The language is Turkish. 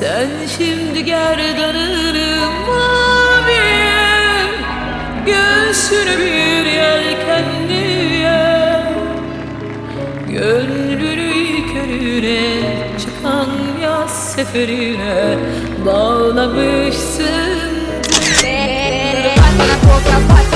Sen şimdi gerdanını maviye Göğsünü bir yelkenliye Gönlünü körüne Çıkan yaz seferine Bağlamışsın. Bana korkma